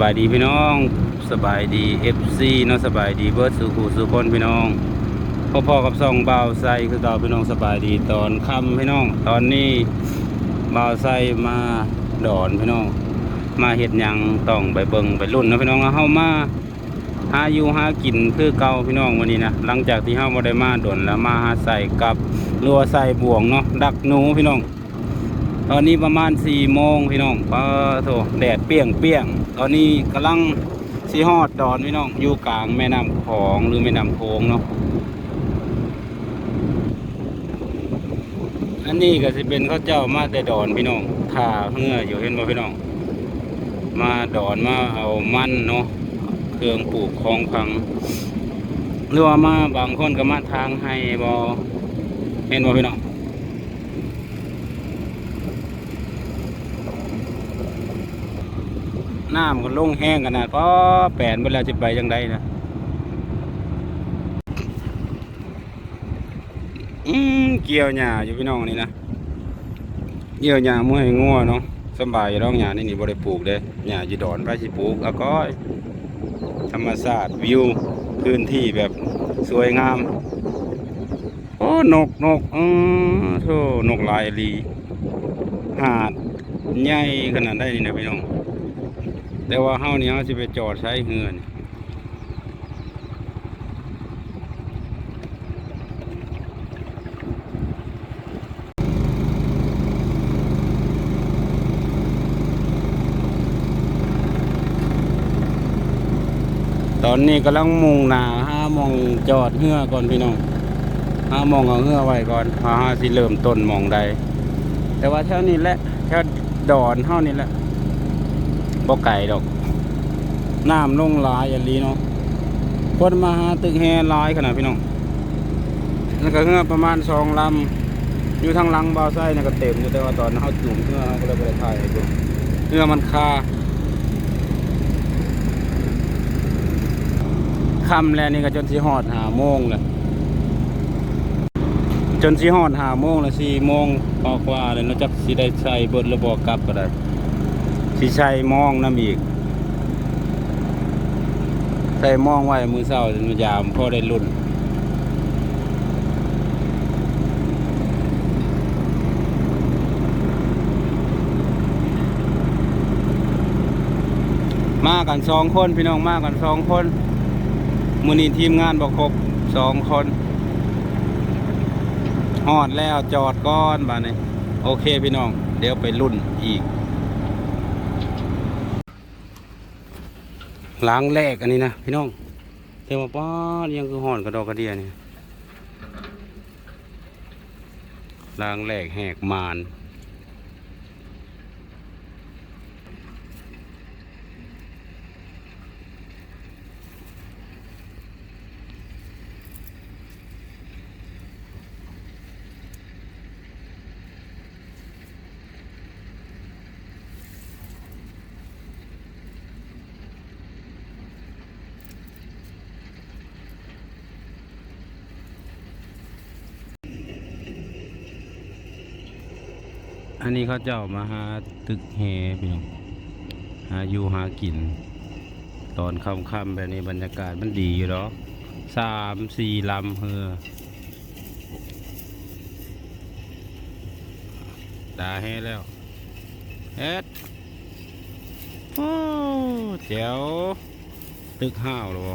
บายดีพี่น้องสบายดี FC เนาะสบายดีเบิร์ดสู่ผู้สู่คนพี่น้องพ่อๆกับซองบ่าวไซคือเก่าพี่น้องสบายดีตอนค่ำพี่น้อง ตอนนี้บ่าวไซมาดอนพี่น้อง มาเฮ็ดยังต้องไปเบิงไปรุ่นนะพี่น้องเอาเฮามาหาอยู่หากินคือเก่าพี่น้องวันนี้นะหลังจากที่เฮาบ่ได้มาดอนแล้วมาหาใส่กับรัวใส่บ่วงเนาะดักหนูพี่น้อง ตอนนี้ประมาณ4โมงพี่น้องปะโถแดดเปี้ยงเปี้ยง ตอนนี้กำลังสีฮอดดอนพี่น้องอยู่กลางแม่น้ำของหรือแม่น้ำโขงเนาะอันนี้ก็จะเป็นข้าวเจ้ามาแต่ดอนพี่น้องท่าเหืออยู่เห็นบ่พี่น้อง มาดอนมาเอามันเนาะเครื่องปลูกของพังหรือว่ามาบางคนก็มาทางให้บ่เห็นบ่พี่น้อง น้ำก็ลงแห้งขนาดเพราะแปนเวลาจะไปยังไงนะอืมเกี่ยวหญ้าอยู่พี่น้องนี่นะเกี่ยวหญ้ามื่อให้งัวเนาะสบายอยู่ร้องหญ้านี่นี่บ่ได้ปลูกเด้หญ้าอยู่ดอนไปสิปลูกเอาก้อยธรรมชาติวิวพื้นที่แบบสวยงาม โอ้นกนกอือโธ่นกลายลีหาดใหญ่ขนาดได้นี่นะพี่น้อง แต่ว่าเฮานี่เฮาสิไปจอดใช้เฮือนตอนนี้กำลังมุงหน้าหามองจอดเฮือก่อนพี่น้องหามองเอาเฮือไว้ก่อนหาหาสิเริ่มต้นมองใดแต่ว่าแถวนี้แหละแถวดอนเฮานี่แหละ บ่ไก่ดอก น้ำลงหลายอย่างนี้เนาะคนมาหาตึกแฮหลายขนาดพี่น้องแล้วก็เรือประมาณสองลำอยู่ทางหลังบ่าวไส้เนี่ยก็เต็มอยู่แต่ว่าตอนเขาจุ่มเรือเขาก็เลยไปถ่ายให้ดูเรือมันคาคำแล้วนี่ก็จนสีหอดหาโมงเลยจนสีหอดหาโมงแล้วสี่โมงกว่าเลยนาะจักสีได้ใส่เบิดระบอกกลับก็ได้ สีใช้มองน้ำอีกใส่มองไว้มือเศร้าจนมายามพ่อได้รุ่นมากันสองคนพี่น้องมากันสองคนมือนี้ทีมงานบอกครบสองคนหอดแล้วจอดก้อนบาเนี้โอเคพี่น้อง เดี๋ยวไปรุ่นอีก ล้างแรกอันนี้นะพี่น้องเทมาป้าดยังคือห่อนกระดอกกระเดียนี่ล้างแรกแหกมาน อันนี้เขาเจ้ามาหาตึกแฮพี่น้องหาอยู่หากิน ตอนค่ำๆแบบนี้บรรยากาศมันดีอยู่หรอกสามสี่ลำเฮือดาแฮแล้วเอ็ดโอ้เจ๋วตึกห้าวหรอ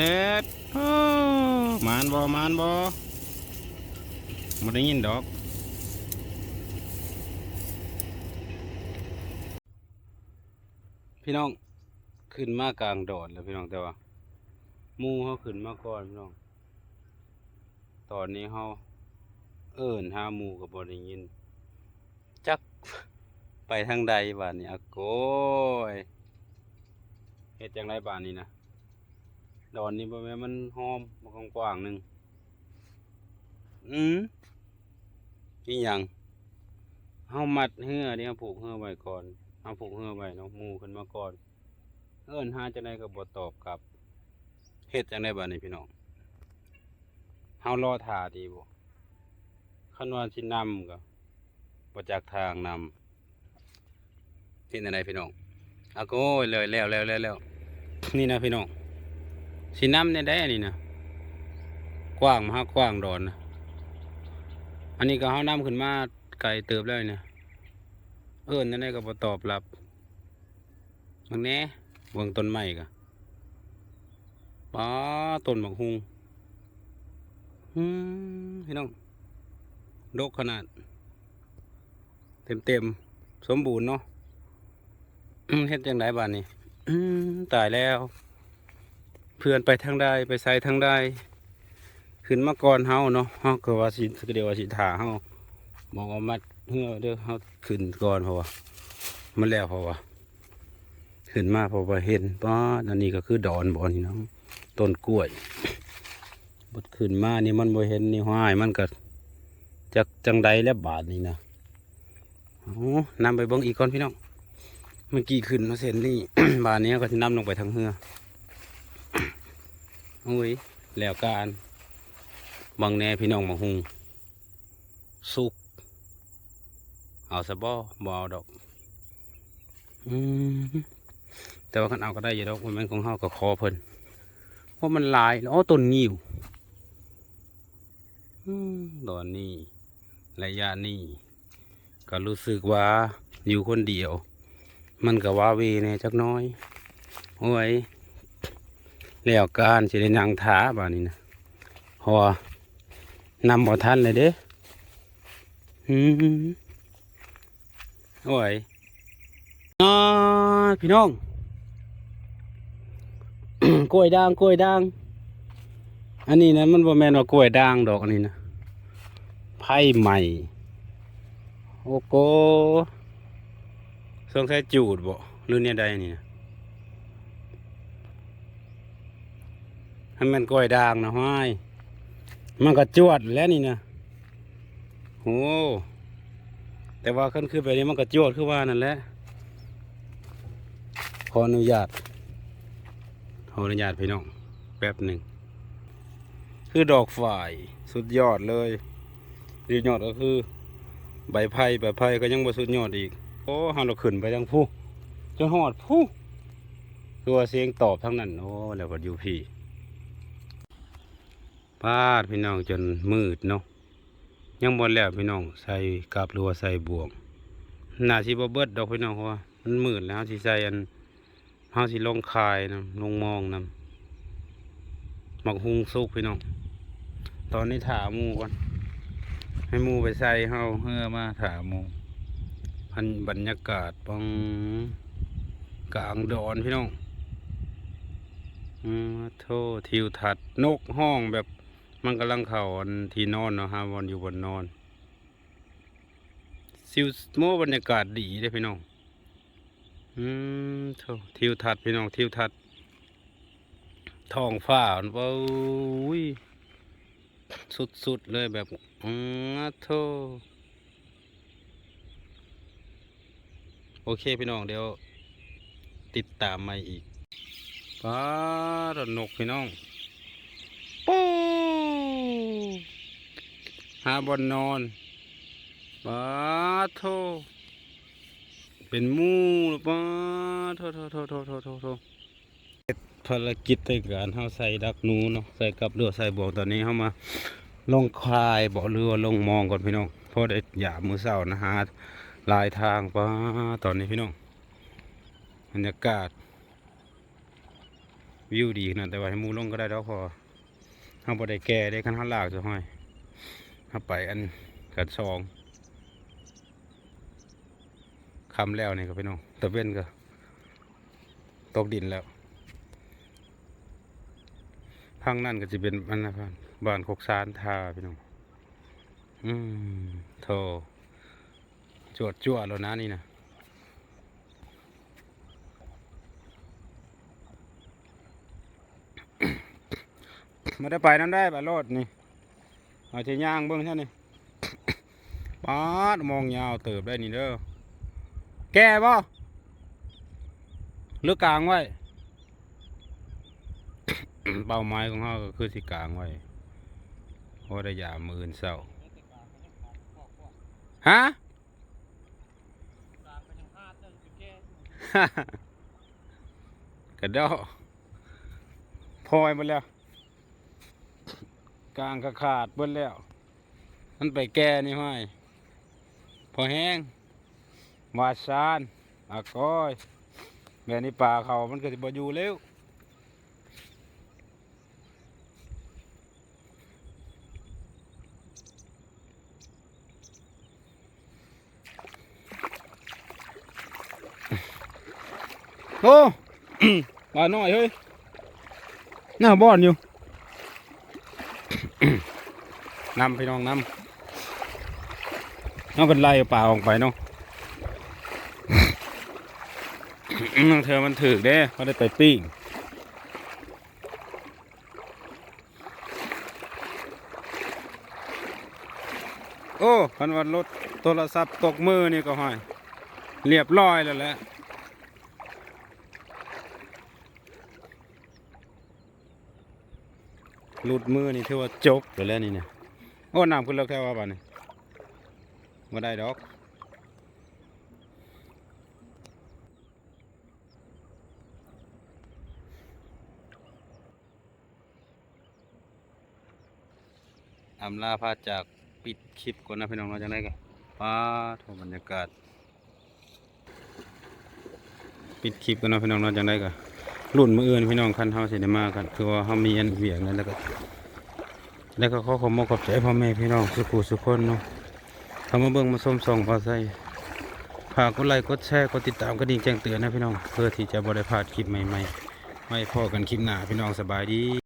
ฮ็ดโอ้มานบ่มานบ่บ่ได้ยินดอกพี่น้องขึ้นมากลางโดดแล้วพี่น้องแต่ว่ามูเขาขึ้นมาก่อนพี่น้อง ตอนนี้เขาเอิ้นหามูก็บ่ได้ยิน จักไปทางใดบ้านนี้อะโกยเฮ็ดจังไดบ้านนี้นะ ดอนนี่บ่แม่มันหอมบ่กว้างๆหนึงอืมอีหยังเฮามัดเหือเนี่เฮาผูกเหือไว้ก่อนเฮาผูกเหือไว้เนาะหมู่ขึ้นมาก่อน เอิ้นหาจังไดก็บ่ตอบกลับเฮ็ดจังไดบัดนี้พี่น้องเฮารอท่าดีบ่คันว่าสินำก็บ่จักทางนำเฮ็ดจังไดพี่น้องอะโกยเลยแล้วแล้วแล้วแล้วนี่นะพี่น้อง สินำเนี่ยได้อันนี้นะกว้างมหากว้างดอนนะอันนี้ก็เฮาน้ำขึ้นมาไกลเติบแล้วเนี่ยเอิ้นจังได้ก็บ่ตอบรับมึงแน่เบิ่งต้นไม้ก็ป้าต้นบักฮุงอืมพี่น้องดกขนาด เต็มเต็มสมบูรณ์เนาะเฮ็ดจังไดบ้านนี้ตายแล้ว เพื่อนไปทางใดไปใส่ทางใดขึ้นมาก่อนเฮาเนาะเฮาก็ว่าสิก็เดียวว่าสิถาเฮาบอกว่ามัดเฮือเด้อเฮาขึ้นก่อนเพราะว่ามันแล้วเพราะว่าขึ้นมาเพราะว่าเห็นป้าดอันนี้ก็คือดอนบ่นี่เนาะต้นกล้วยบดขึ้นมานี่มันบ่เห็นนี่ห้ายมันก็จักจังใดแล้วบาดนี่นะโอ้นำไปเบิ่งอีกก่อนพี่น้องเมื่อกี้ขึ้นมาเส้นนี่ บานนี้ก็จะนำลงไปทางเฮือ โอ้ยแล้วการบางแน่พี่น้องบางหุงสุก เอาสะบอบอดอก อืมแต่ว่าคันเอาก็ได้อยู่ดอกมันของเฮาก็คอเพิ่นเพราะมันลายแล้วอ๋อต้นงิ้วอืมตอนนี้ระยะนี้ก็รู้สึกว่าอยู่คนเดียว มันก็ว่าเวเนี่ยจักน้อย โอ้ย แล้วการสิได้นั่งท้าบ่านี้นะเพราะว่านำบ่ทันเลยเด้หืมโอ้ยอ่าพี่น้องกล้วยด่างกล้วยด่าง อันนี้นะมันบ่แม่นว่ากล้วยด่างดอกอันนี้นะไผ่ใหม่ โอ้โกสงสัยจูดบ่หรือเนี่ยใดนี่นะ ให้มันกล้วยด่างนะห้อยมันก็จวดแล้วนี่นะโอ้แต่ว่าขึ้นขึ้นไปนี่มันก็จวดคือว่านั่นแหละขออนุญาตขออนุญาตพี่น้องแป๊บหนึ่งคือดอกฝ่ายสุดยอดเลยสุดยอดก็คือ ใบไผ่ใบไผ่ก็ยังบ่สุดยอดอีกโอ้เฮาเราขึ้นไปทางผู้จนหอดผู้ตัวเสียงตอบทั้งนั้นโอ้แล้วก็อยู่พี่ พาดพี่น้องจนมืดเนาะยังบ่แล้วพี่น้องใส่กับรือว่าใส่บ่วงหน่าสิบ่เบิดดอกพี่น้องเพราะว่ามันมืดแล้วสิใส่อันเฮาสิลงคายนํลงมองนํหมักหุงสุกพี่น้อง ตอนนี้ถามูก่อนให้มูไปใส่เฮาเฮือมาถามูพันบรรยากาศปังกลางดอนพี่น้องอืมโทษทิวทัศน์นกห้องแบบ มันกำลังเข่าอันที่นอนเนาะฮะวันอยู่บนนอนซิวโมบรรยากาศดีเลยพี่น้อง อืมท,ทิวทัศน์พี่น้องทิวทัศน์ท้องฟ้าอันเว้ยสุดๆเลยแบบอืมโทโอเคพี่น้องเดี๋ยว ติดตามมาอีกป้าดนกพี่น้องปู หาบนนอนป้าโทเป็นมูหรือป้าโทโทโทโทโทโทโทเฮ็ดภารกิจในการเฮาใส่ดักนูเนาะใส่กับเรือใส่บ่วงตอนนี้เฮามาลงคลายบ่อเรือลงมองก่อนพี่น้องเพราะได้หยามมือเศร้านะฮะลายทางป้าตอนนี้พี่น้องบรรยากาศ วิวดีขนาดแต่ว่าให้มูลงก็ได้ดอกพอเขาบ่ได้แก่ได้คันเขาลากจะห้อย เขาไปอันกันสองคำแล้วนี่ก็พี่น้องตะเว้นก็ ตกดินแล้วพังนั่นก็จะเป็นอันนะครบ้านโคกซานทาพี่น้องอืมโธ่จวดจั่วแล้วนะนี่นะมาได้ไปนั่นได้บาโลดนี่ เอาเทีย่างเบิ้งใช่นี่ป๊าดมองยาวเติบได้นี่เด้อ แก่บ่หรือกลางไว้ เป้าหมายของเราก็คือสิกลางไว้เพราะได้ยามมืออื่นเศร้าฮะกระดอพอยหมดแล้ว กลางก็ขาดเบิดแล้ว มันไปแก่นี่ห้อยพอแห้งวาดซานอากอยแม่นี่ป่าเขามันก็สิบ่อยู่เร็วโอ้ป่าน้อยเฮ้ยห น้ำพี่น้องน้ำเอาเป็นไล่ป่าออกไปเนาะบางเธอมันถือเด้เขาได้ไปปิ้งโอ้คันวันรถโทรศัพท์ตกมือนี่ก็ห้อย เรียบร้อยแล้วแหละหลุดมือนี่ถือว่าจกไปแล้วนี่เนี่ย โอ้น้ำขึ้นเลิกแค่ว่าบ้านนี่มาได้ดอกอำลาพาจากปิดคลิปก่อนนะพี่น้องเราจะได้กันป้าโทบรรยากาศ ปิดคลิปก่อนนะพี่น้องเราจะได้กันรุ่นมืออื่นพี่น้องคันเฮาเสิได้มากันคือว่าเฮามีอันเวียงนั่นแล้วก็ แล้วก็ขอขอบคุณขอบใจพ่อแม่พี่น้องสุขุสุขคนเนาะทำมาเบิ้งมาส้มส่องพอใส่ฝากกดไลค์กดแชร์กดติดตามกระดิ่งแจ้งเตือนนะพี่น้อง เพื่อที่จะบริพลาดคลิปใหม่ๆ ไม่พอกันคลิปหน้าพี่น้องสบายดี